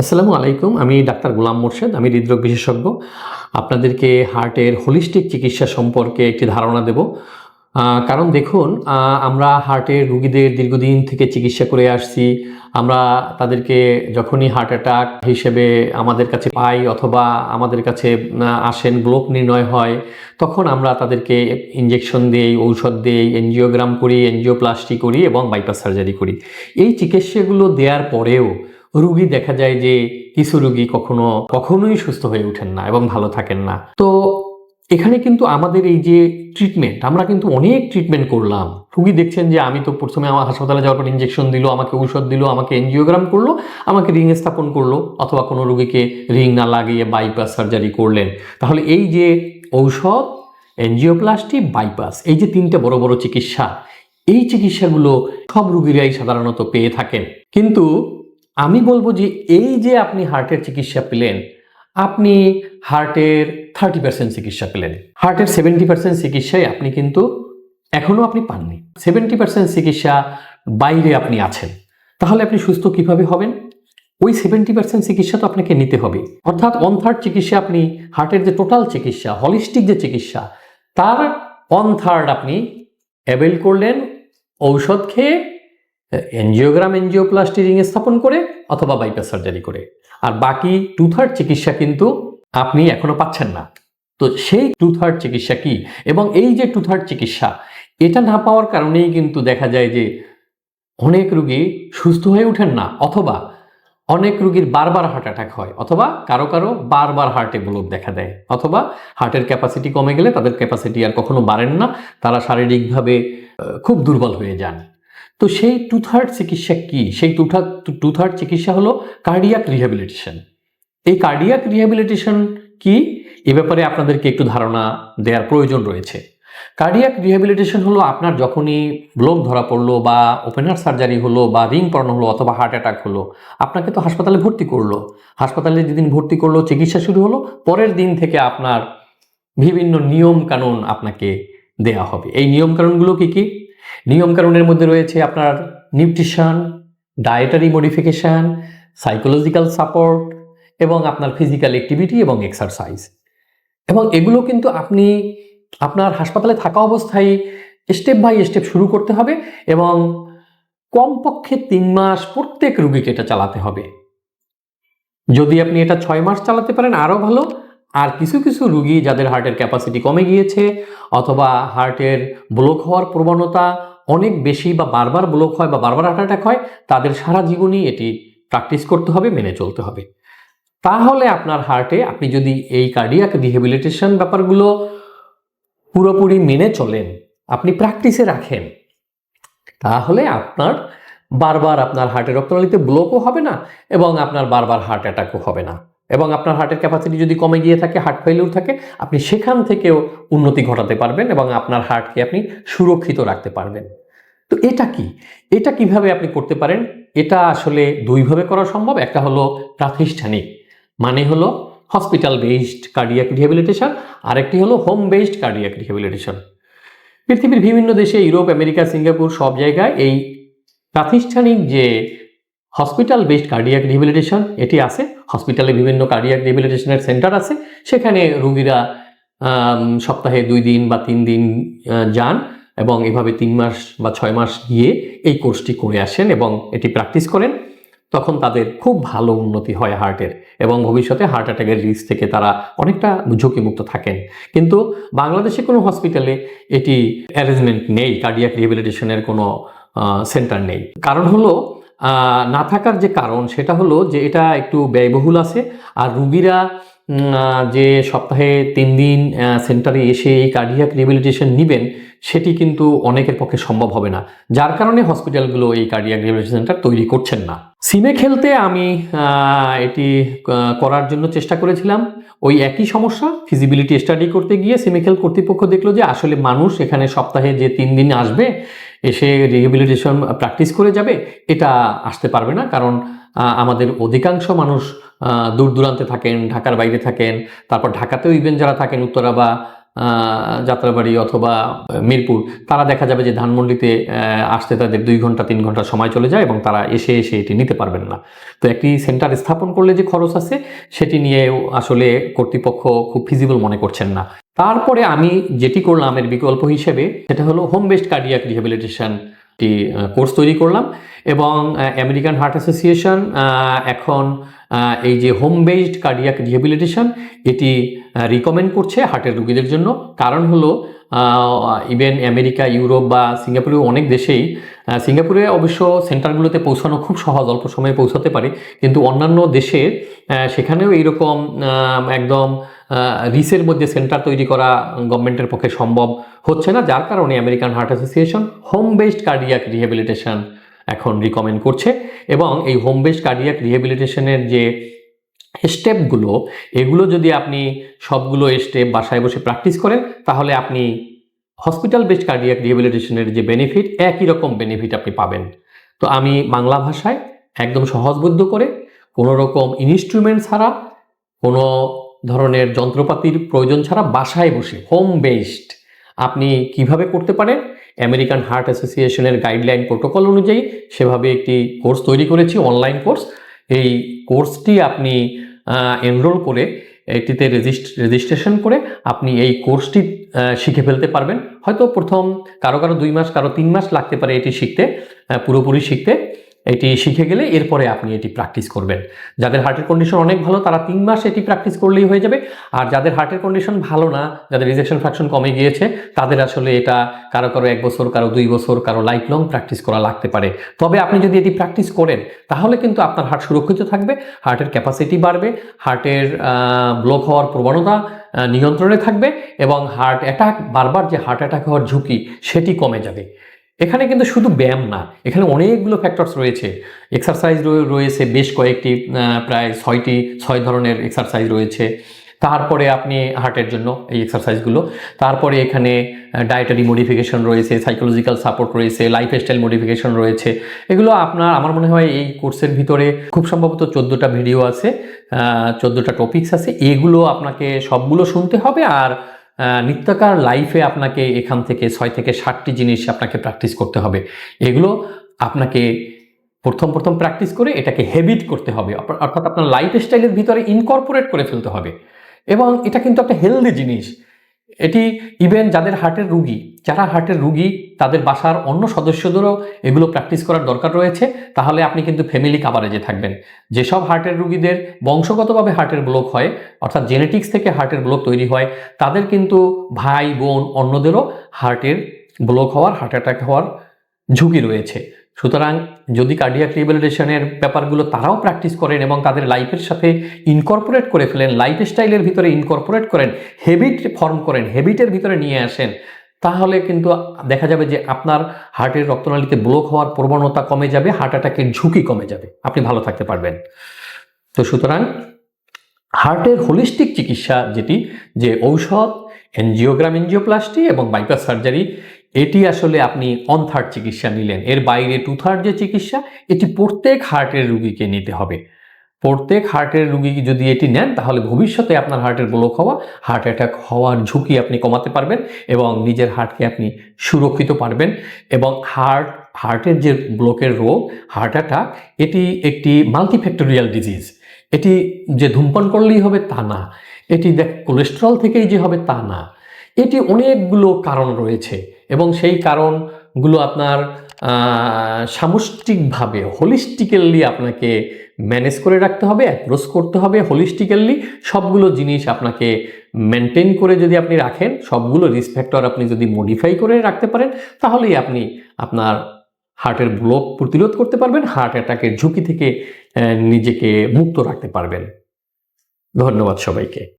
আসসালামু আলাইকুম, আমি ডাক্তার গোলাম মোর্শেদ, আমি হৃদরোগ বিশেষজ্ঞ। আপনাদেরকে হার্টের হোলিস্টিক চিকিৎসা সম্পর্কে একটি ধারণা দেব। কারণ দেখুন আমরা হার্টের রুগীদের দীর্ঘদিন থেকে চিকিৎসা করে আসছি। আমরা তাদেরকে যখনই হার্ট অ্যাটাক হিসেবে আমাদের কাছে পাই অথবা আমাদের কাছে আসেন ব্লক নির্ণয় হয়, তখন আমরা তাদেরকে ইঞ্জেকশন দিই, ঔষধ দিই এনজিওগ্রাম করি এনজিওপ্লাস্টি করি এবং বাইপাস সার্জারি করি। এই চিকিৎসাগুলো দেওয়ার পরেও রুগী দেখা যায় যে কিছু রুগী কখনো, কখনোই সুস্থ হয়ে ওঠেন না এবং ভালো থাকেন না। তো এখানে কিন্তু আমাদের এই যে ট্রিটমেন্ট আমরা কিন্তু অনেক ট্রিটমেন্ট করলাম। রুগী দেখছেন যে আমি তো প্রথমে আমার হাসপাতালে যাওয়ার পর ইঞ্জেকশন দিল, আমাকে ঔষধ দিল, আমাকে এনজিওগ্রাম করল, আমাকে রিং স্থাপন করল, অথবা কোনো রুগীকে রিং না লাগিয়ে বাইপাস সার্জারি করলেন। তাহলে এই যে ঔষধ এনজিওপ্লাস্টি বাইপাস এই যে তিনটে বড় বড় চিকিৎসা, এই চিকিৎসাগুলো সব রুগীরাই সাধারণত পেয়ে থাকেন। কিন্তু আমি বলব যে এই যে আপনি হার্টের চিকিৎসা পেলেন, আপনি হার্টের থার্টি পার্সেন্ট চিকিৎসা পেলেন। হার্টের সেভেন্টি পার্সেন্ট চিকিৎসায় আপনি কিন্তু এখনও আপনি পাননি। সেভেন্টি পার্সেন্ট চিকিৎসা বাইরে আপনি আছেন। তাহলে আপনি সুস্থ কীভাবে হবেন? ওই সেভেন্টি পার্সেন্ট চিকিৎসা তো আপনাকে নিতে হবে। অর্থাৎ ওয়ান থার্ড চিকিৎসা আপনি হার্টের যে টোটাল চিকিৎসা হলিস্টিক যে চিকিৎসা, তার ওয়ান থার্ড আপনি অ্যাভেল করলেন, ঔষধ খেয়ে এনজিওগ্রাম এনজিওপ্লাস্টি রিং স্থাপন করে অথবা বাইপাস সার্জারি করে। আর বাকি টু থার্ড চিকিৎসা কিন্তু আপনি এখনও পাচ্ছেন না। তো সেই টু থার্ড চিকিৎসা কি? এবং এই যে টু থার্ড চিকিৎসা, এটা না পাওয়ার কারণেই কিন্তু দেখা যায় যে অনেক রুগী সুস্থ হয়ে ওঠেন না, অথবা অনেক রুগীর বারবার হার্ট অ্যাটাক হয়, অথবা কারও কারও বারবার হার্টে ব্লক দেখা দেয়, অথবা হার্টের ক্যাপাসিটি কমে গেলে তাদের ক্যাপাসিটি আর কখনো বাড়েন না, তারা শারীরিকভাবে খুব দুর্বল হয়ে যান। তো সেই টু থার্ড চিকিৎসা কি? সেই টু থার্ড টু থার্ড চিকিৎসা হলো কার্ডিয়াক রিহ্যাবিলিটেশন এই কার্ডিয়াক রিহ্যাবিলিটেশন কি? এ ব্যাপারে আপনাদেরকে একটু ধারণা দেওয়ার প্রয়োজন রয়েছে। কার্ডিয়াক রিহ্যাবিলিটেশন হলো আপনার যখনই ব্লক ধরা পড়ল বা ওপেনার সার্জারি হলো বা রিং পড়ানো হলো অথবা হার্ট অ্যাটাক হলো, আপনাকে তো হাসপাতালে ভর্তি করল। হাসপাতালে যেদিন ভর্তি করল, চিকিৎসা শুরু হলো, পরের দিন থেকে আপনার বিভিন্ন নিয়ম কানুন আপনাকে দেয়া হবে। এই নিয়ম কানুনগুলো কি কি? নিয়মকানুনের মধ্যে রয়েছে আপনার nutrition dietary modification psychological support এবং আপনার ফিজিক্যাল অ্যাক্টিভিটি এবং এক্সারসাইজ এবং এগুলো কিন্তু আপনি আপনার হাসপাতালে থাকা অবস্থায় স্টেপ বাই স্টেপ শুরু করতে হবে এবং কমপক্ষে তিন মাস প্রত্যেক রুগীকে এটা চালাতে হবে। যদি আপনি এটা ছয় মাস চালাতে পারেন, আরও ভালো। আর কিছু কিছু রুগী যাদের হার্টের ক্যাপাসিটি কমে গিয়েছে অথবা হার্টের ব্লক হওয়ার প্রবণতা অনেক বেশি বা বারবার ব্লক হয় বা বারবার হার্ট অ্যাটাক হয়, তাদের সারা জীবনই এটি প্র্যাকটিস করতে হবে, মেনে চলতে হবে। তাহলে আপনার হার্টে আপনি যদি এই কার্ডিয়াক রিহেবিলিটেশন ব্যাপারগুলো পুরোপুরি মেনে চলেন, আপনি প্র্যাকটিসে রাখেন, তাহলে আপনার বারবার আপনার হার্টের রক্তনালীতে ব্লকও হবে না এবং আপনার বারবার হার্ট অ্যাটাকও হবে না। এবং আপনার হার্টের ক্যাপাসিটি যদি কমে গিয়ে থাকে হার্ট ফেলিউর থাকে, আপনি সেখান থেকেও উন্নতি ঘটাতে পারবেন এবং আপনার হার্টকে আপনি সুরক্ষিত রাখতে পারবেন। তো এটা কি? এটা কীভাবে আপনি করতে পারেন? এটা আসলে দুইভাবে করা সম্ভব। একটা হলো প্রাতিষ্ঠানিক মানে হলো হসপিটাল বেসড কার্ডিয়াক রিহ্যাবিলিটেশন আরেকটি হলো হোম বেসড কার্ডিয়াক রিহ্যাবিলিটেশন পৃথিবীর বিভিন্ন দেশে, ইউরোপ, আমেরিকা, সিঙ্গাপুর, সব জায়গায় এই প্রাতিষ্ঠানিক যে হসপিটাল বেসড কার্ডিয়াক রিহ্যাবিলিটেশন এটি আছে। হসপিটালে বিভিন্ন কার্ডিয়াক রিহ্যাবিলিটেশনের সেন্টার আছে। সেখানে রুগীরা সপ্তাহে দুই দিন বা তিন দিন যান এবং এভাবে তিন মাস বা ছয় মাস গিয়ে এই কোর্সটি করে আসেন এবং এটি প্র্যাকটিস করেন। তখন তাদের খুব ভালো উন্নতি হয় হার্টের এবং ভবিষ্যতে হার্ট অ্যাটাকের রিস্ক থেকে তারা অনেকটা ঝুঁকিমুক্ত থাকেন। কিন্তু বাংলাদেশে কোনো হসপিটালে এটি অ্যারেঞ্জমেন্ট নেই কার্ডিয়াক রিহ্যাবিলিটেশনের কোনো সেন্টার নেই। কারণ হলো না থাকার যে কারণ সেটা হলো যে এটা একটু ব্যয়বহুল আছে। আর রুগীরা যে সপ্তাহে তিন দিন সেন্টারে এসে এই কার্ডিয়াক রিহ্যাবিলিটেশন নেবেন, সেটি কিন্তু অনেকের পক্ষে সম্ভব হবে না। যার কারণে হসপিটালগুলো এই কার্ডিয়াক রিহ্যাবিলিটেশন সেন্টার তৈরি করছেন না। সিমে খেলতে আমি এটি করার জন্য চেষ্টা করেছিলাম। ওই একই সমস্যা ফিজিবিলিটি স্টাডি করতে গিয়ে সিমেখেল কর্তৃপক্ষ দেখল যে আসলে মানুষ এখানে সপ্তাহে যে তিন দিন আসবে এসে রিহেবিলিটেশন প্র্যাকটিস করে যাবে, এটা আসতে পারবে না। কারণ আমাদের অধিকাংশ মানুষ দূর দূরান্তে থাকেন, ঢাকার বাইরে থাকেন, তারপর ঢাকাতেও ইভেন যারা থাকেন উত্তরা বা যাত্রাবাড়ি অথবা মিরপুর, তারা দেখা যাবে যে ধানমন্ডিতে আসতে তাদের দুই ঘণ্টা, তিন ঘণ্টা সময় চলে যায় এবং তারা এসে এসে এটি নিতে পারবেন না। তো একটি সেন্টার স্থাপন করলে যে খরচ আছে, সেটি নিয়েও আসলে কর্তৃপক্ষ খুব ফিজিবল মনে করছেন না। তারপরে আমি যেটি করলাম এর বিকল্প হিসেবে সেটা হলো হোম বেসড কার্ডিয়াক রিহ্যাবিলিটেশন একটি কোর্স তৈরি করলাম এবং আমেরিকান হার্ট অ্যাসোসিয়েশন এখন এই যে হোম বেসড কার্ডিয়াক রিহ্যাবিলিটেশন এটি রিকমেন্ড করছে হার্টের রুগীদের জন্য। কারণ হলো ইভেন আমেরিকা ইউরোপ বা সিঙ্গাপুরেও অনেক দেশেই সিঙ্গাপুরে অবশ্য সেন্টারগুলোতে পৌঁছানো খুব সহজ অল্প সময়ে পৌঁছাতে পারে। কিন্তু অন্যান্য আহ, সেখানেও এইরকম একদম রিসের মধ্যে সেন্টার তৈরি করা গভর্নমেন্টের পক্ষে সম্ভব হচ্ছে না, যার কারণে American Heart Association home based cardiac rehabilitation এখন রিকমেন্ড করছে। এবং এই হোম বেসড কার্ডিয়াক রিহ্যাবিলিটেশনের যে স্টেপগুলো এগুলো যদি আপনি সবগুলো স্টেপ বাসায় বসে প্র্যাকটিস করেন, তাহলে আপনি হসপিটাল বেসড কার্ডিয়াক রিহ্যাবিলিটেশনের যে বেনিফিট একই রকম বেনিফিট আপনি পাবেন। তো আমি বাংলা ভাষায় একদম সহজবোধ্য করে কোনো রকম ইনস্ট্রুমেন্ট ছাড়া কোনো ধরনের যন্ত্রপাতির প্রয়োজন ছাড়া বাসায় বসে হোম বেসড আপনি কীভাবে করতে পারেন? আমেরিকান হার্ট অ্যাসোসিয়েশনের গাইডলাইন প্রোটোকল অনুযায়ী সেভাবে একটি কোর্স তৈরি করেছি অনলাইন কোর্স এই কোর্সটি আপনি এনরোল করে এটিতে রেজিস্ট রেজিস্ট্রেশন করে আপনি এই কোর্সটি শিখে ফেলতে পারবেন। হয়তো প্রথম কারও কারও দুই মাস, কারও তিন মাস লাগতে পারে এটি শিখতে পুরোপুরি শিখতে। এটি শিখে গেলে এরপরে আপনি এটি প্র্যাকটিস করবেন। যাদের হার্টের কন্ডিশন অনেক ভালো, তারা তিন মাস এটি প্র্যাকটিস করলেই হয়ে যাবে। আর যাদের হার্টের কন্ডিশন ভালো না, যাদের রিজেকশন ফ্র্যাকশন কমে গিয়েছে, তাদের আসলে এটা কারও কারও এক বছর, কারও দুই বছর, কারও লাইফ লং প্র্যাকটিস করা লাগতে পারে। তবে আপনি যদি এটি প্র্যাকটিস করেন, তাহলে কিন্তু আপনার হার্ট সুরক্ষিত থাকবে হার্টের ক্যাপাসিটি বাড়বে হার্টের ব্লক হওয়ার প্রবণতা নিয়ন্ত্রণে থাকবে এবং হার্ট অ্যাটাক বারবার যে হার্ট অ্যাটাক হওয়ার ঝুঁকি, সেটি কমে যাবে। এখানে কিন্তু শুধু ব্যায়াম না, এখানে অনেকগুলো ফ্যাক্টরস রয়েছে। এক্সারসাইজ রয়েছে বেশ কয়েকটি প্রায় ছয়টি, ছয় ধরনের এক্সারসাইজ রয়েছে। তারপরে আপনি হার্টের জন্য এই এক্সারসাইজগুলো তারপরে এখানে ডায়েটারি মডিফিকেশন রয়েছে সাইকোলজিক্যাল সাপোর্ট রয়েছে লাইফ স্টাইল মডিফিকেশন রয়েছে। এগুলো আপনার, আমার মনে হয় এই কোর্সের ভিতরে খুব সম্ভবত চোদ্দোটা ভিডিও আছে চোদ্দোটা টপিকস আছে। এগুলো আপনাকে সবগুলো শুনতে হবে আর নিত্যকার লাইফে আপনাকে এখান থেকে ছয় থেকে ষাটটি জিনিস আপনাকে প্র্যাকটিস করতে হবে। এগুলো আপনাকে প্রথম প্রথম প্র্যাকটিস করে এটাকে হ্যাবিট করতে হবে। অর্থাৎ- আপনার লাইফ স্টাইলের ভিতরে ইনকর্পোরেট করে ফেলতে হবে। এবং এটা কিন্তু একটা হেলদি জিনিস। এটি ইভেন যাদের হার্টের রুগী, যারা হার্টের রুগী, তাদের বাসার অন্য সদস্যদেরও এগুলো প্র্যাকটিস করার দরকার রয়েছে। তাহলে আপনি কিন্তু ফ্যামিলি কাভারেজে থাকবেন। যেসব হার্টের রুগীদের বংশগতভাবে হার্টের ব্লক হয়, অর্থাৎ জেনেটিক্স থেকে হার্টের ব্লক তৈরি হয়, তাদের কিন্তু ভাই, বোন অন্যদেরও হার্টের ব্লক হওয়ার হার্ট অ্যাটাক হওয়ার ঝুঁকি রয়েছে। সুতরাং যদি কার্ডিয়াক রিহ্যাবিলিটেশনের ব্যাপারগুলো তারাও প্র্যাকটিস করেন এবং তাদের লাইফের সাথে ইনকর্পোরেট করে ফেলেন লাইফ স্টাইলের ভিতরে ইনকর্পোরেট করেন হেবিট ফর্ম করেন হেবিটের ভিতরে নিয়ে আসেন, তাহলে কিন্তু দেখা যাবে যে আপনার হার্টের রক্তনালীতে ব্লক হওয়ার প্রবণতা কমে যাবে হার্ট অ্যাটাকের ঝুঁকি কমে যাবে। আপনি ভালো থাকতে পারবেন। তো সুতরাং হার্টের হোলিস্টিক চিকিৎসা যেটি, যে ঔষধ এনজিওগ্রাম এনজিওপ্লাস্টি এবং বাইপাস সার্জারি এটি আসলে আপনি অন থার্ড চিকিৎসা নিলেন। এর বাইরে টু থার্ড যে চিকিৎসা, এটি প্রত্যেক হার্টের রুগীকে নিতে হবে। প্রত্যেক হার্টের রুগী যদি এটি নেন, তাহলে ভবিষ্যতে আপনার হার্টের ব্লক হওয়া হার্ট অ্যাটাক হওয়ার ঝুঁকি আপনি কমাতে পারবেন এবং নিজের হার্টকে আপনি সুরক্ষিত পারবেন এবং হার্ট হার্টের যে ব্লকের রোগ হার্ট অ্যাটাক এটি একটি মাল্টিফ্যাক্টোরিয়াল ডিজিজ এটি যে ধূমপান করলেই হবে তা না, এটি দেখ কোলেস্টেরল থেকেই যে হবে তা না। এটি অনেকগুলো কারণ রয়েছে। এবং সেই কারণগুলো আপনার সামষ্টিকভাবে হোলিস্টিক্যালি আপনাকে ম্যানেজ করে রাখতে হবে অ্যাপ্রোচ করতে হবে হোলিস্টিক্যালি সবগুলো জিনিস আপনাকে মেনটেন করে যদি আপনি রাখেন, সবগুলো রিস্ক ফ্যাক্টর আপনি যদি মডিফাই করে রাখতে পারেন, তাহলেই আপনি আপনার হার্টের ব্লক প্রতিরোধ করতে পারবেন হার্ট অ্যাটাকের ঝুঁকি থেকে নিজেকে মুক্ত রাখতে পারবেন। ধন্যবাদ সবাইকে।